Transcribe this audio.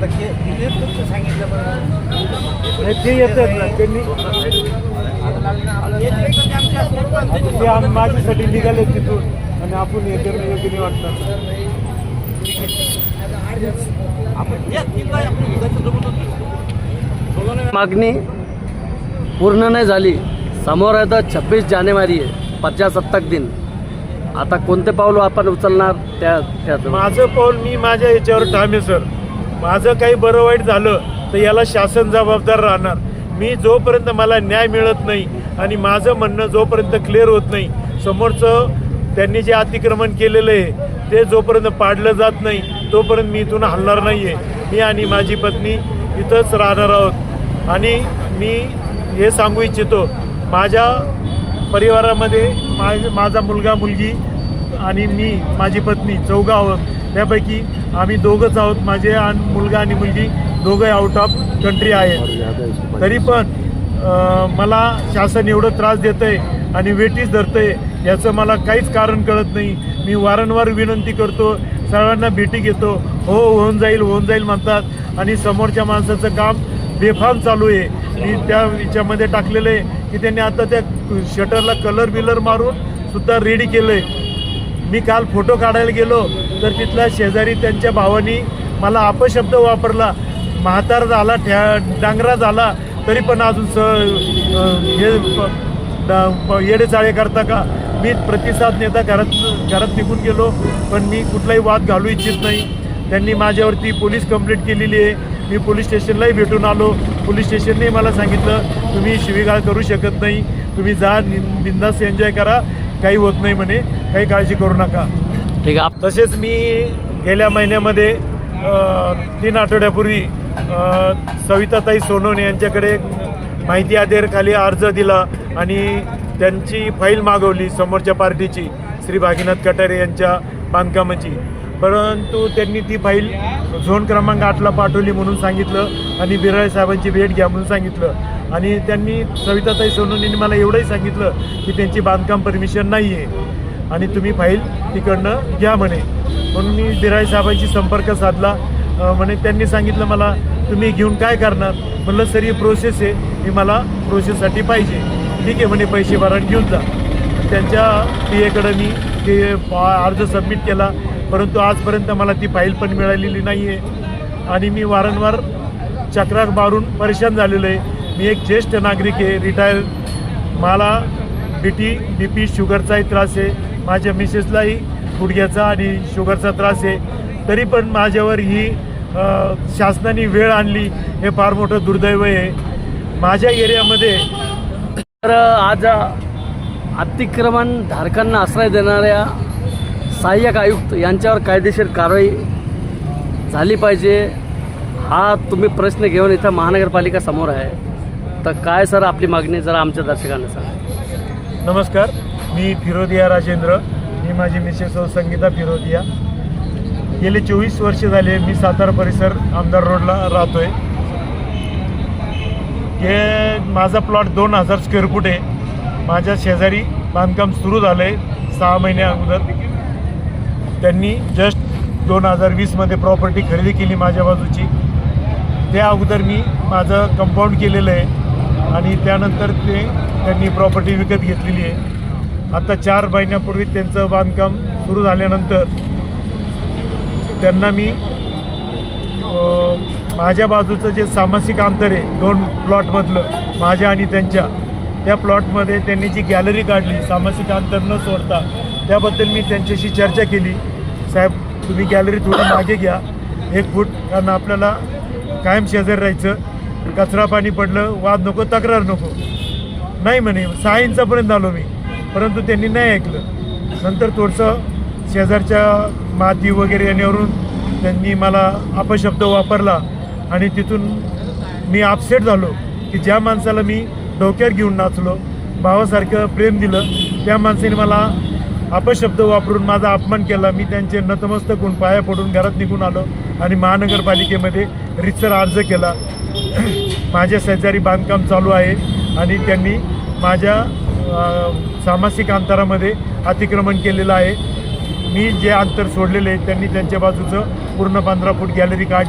आता के- किती तुमचं सांगितलं बरं. ते येतात ना त्यांनी ते आम- माझ्यासाठी निघाले तिथून. आणि आपण हे करणं योग्य नाही वाटणार. मागणी पूर्ण नाही झाली. समोर आहे तर छब्बीस जानेवारी आहे प्रजासत्ताक दिन. आता कोणते पाऊल आपण उचलणार त्या त्यात माझं पाऊल मी माझ्या याच्यावर ठाम आहे सर. माझं काही बरं वाईट झालं तर याला शासन जबाबदार राहणार. मी जोपर्यंत मला न्याय मिळत नाही आणि माझं म्हणणं जोपर्यंत क्लिअर होत नाही समोरचं त्यांनी जे अतिक्रमण केलेलं आहे ते जोपर्यंत पाडलं जात नाही तोपर्यंत मी इथून हलणार नाही आहे मी आणि माझी पत्नी इथंच राहणार आहोत. आणि मी हे सांगू इच्छितो माझ्या परिवारामध्ये माझ माझा मुलगा मुलगी आणि मी माझी पत्नी चौघा आहोत. त्यापैकी आम्ही दोघंच आहोत. माझे आणि मुलगा आणि मुलगी दोघं आउट ऑफ कंट्री आहेत. तरी पण मला शासन एवढं त्रास देतं आहे आणि वेटीस धरतं आहे याचं मला काहीच कारण कळत नाही. मी वारंवार विनंती करतो सर्वांना भेटी घेतो. हो होऊन जाईल होऊन जाईल म्हणतात. आणि समोरच्या माणसाचं काम बेफाम चालू आहे. मी त्या याच्यामध्ये टाकलेलं आहे की त्यांनी आता त्या शटरला कलर बिलर मारून सुद्धा रेडी केलं आहे मी काल फोटो काढायला गेलो तर तिथला शेजारी त्यांच्या भावानी मला अपशब्द वापरला. म्हातार झाला ठ्या डांगरा झाला तरी पण अजून स हे प- प- येडेचाळे करता का? मी प्रतिसाद नेता घरात घरात निघून गेलो पण मी कुठलाही वाद घालू इच्छित नाही. त्यांनी माझ्यावरती पोलीस कंप्लेंट केलेली आहे. मी पोलीस स्टेशनलाही भेटून आलो. पोलीस स्टेशनने मला सांगितलं तुम्ही शिवीगाळ करू शकत नाही. तुम्ही जा बिंदास एन्जॉय करा. काही होत नाही म्हणे काही काळजी करू नका. ठीक आहे. तसेच मी गेल्या महिन्यामध्ये तीन आठवड्यापूर्वी सविताताई सोनवणे यांच्याकडे माहिती आधारखाली अर्ज दिला आणि त्यांची फाईल मागवली समोरच्या पार्टीची श्री भागीनाथ कटारे यांच्या बांधकामाची. परंतु त्यांनी ती फाईल झोन क्रमांक आठला पाठवली म्हणून सांगितलं आणि बिराळे साहेबांची भेट घ्या म्हणून सांगितलं. आणि त्यांनी सविताताई सोनवणेंनी मला एवढंही सांगितलं की त्यांची बांधकाम परमिशन नाही आहे आणि तुम्ही फाईल तिकडनं घ्या म्हणे. म्हणून मी बिराय साहेबांशी संपर्क साधला. म्हणे त्यांनी सांगितलं मला तुम्ही घेऊन काय करणार? म्हणलं सर ही प्रोसेस आहे. ही मला प्रोसेससाठी पाहिजे. ठीक आहे म्हणे पैसे भरा घेऊन जा. त्यांच्या पी एकडं मी ते अर्ज सबमिट केला. परंतु आजपर्यंत मला ती फाईल पण मिळालेली नाही आहे आणि मी वारंवार चक्रार मारून परेशान झालेलो आहे. मी एक ज्येष्ठ नागरिक आहे रिटायर मला बी टी बी पी शुगरचाही त्रास आहे. माझ्या मिसेसलाही गुडघ्याचा आणि शुगरचा त्रास आहे. तरी पण माझ्यावर ही शासनाने वेळ आणली हे फार मोठं दुर्दैव आहे. माझ्या एरियामध्ये तर आज अतिक्रमण धारकांना आश्रय देणाऱ्या सहाय्यक आयुक्त यांच्यावर कायदेशीर कारवाई झाली पाहिजे. हा तुम्ही प्रश्न घेऊन इथं महानगरपालिका समोर आहे. तर काय सर आपली मागणी जरा आमच्या दर्शकांना सांगा. नमस्कार मी फिरोदिया राजेंद्र. मी माझी मिसेस हो, संगीता फिरोदिया. गेले चोवीस वर्ष झाले मी सातारा परिसर आमदार रोडला राहतोय. हे माझा प्लॉट दोन हजार स्क्वेअर फूट आहे. माझ्या शेजारी बांधकाम सुरू झालं आहे सहा महिन्या अगोदर. त्यांनी जस्ट दोन हजार वीसमध्ये प्रॉपर्टी खरेदी केली माझ्या बाजूची. त्या अगोदर मी माझं कंपाऊंड केलेलं आहे. आणि त्यानंतर ते त्यांनी प्रॉपर्टी विकत घेतलेली आहे. आता चार महिन्यापूर्वी त्यांचं बांधकाम सुरू झाल्यानंतर त्यांना मी माझ्या बाजूचं जे सामासिक अंतर आहे दोन प्लॉटमधलं माझ्या आणि त्यांच्या त्या प्लॉटमध्ये त्यांनी जी गॅलरी काढली सामासिक अंतर न सोडता त्याबद्दल मी त्यांच्याशी चर्चा केली. साहेब तुम्ही गॅलरी थोडी मागे घ्या. एक फूट कारण आपल्याला कायम शेजारी राहायचं. कचरा पाणी पडलं वाद नको तक्रार नको. नाही म्हणे सहा इंचापर्यंत आलो मी. परंतु त्यांनी नाही ऐकलं. नंतर थोडंसं शेजारच्या माती वगैरे येण्यावरून त्यांनी मला अपशब्द वापरला आणि तिथून मी अपसेट झालो की ज्या माणसाला मी डोक्यावर घेऊन नाचलो भावासारखं प्रेम दिलं त्या माणसाने मला अपशब्द वापरून माझा अपमान केला. मी त्यांचे नतमस्तक होऊन पाया पडून घरात निघून आलो आणि महानगरपालिकेमध्ये रितसर अर्ज केला. माझ्या शेजारी बांधकाम चालू आहे आणि त्यांनी माझ्या सामासिक अंतरामध्ये अतिक्रमण केलेलं आहे. मी जे अंतर सोडलेले आहे त्यांनी त्यांच्या बाजूचं पूर्ण पंधरा फूट गॅलरी काढली.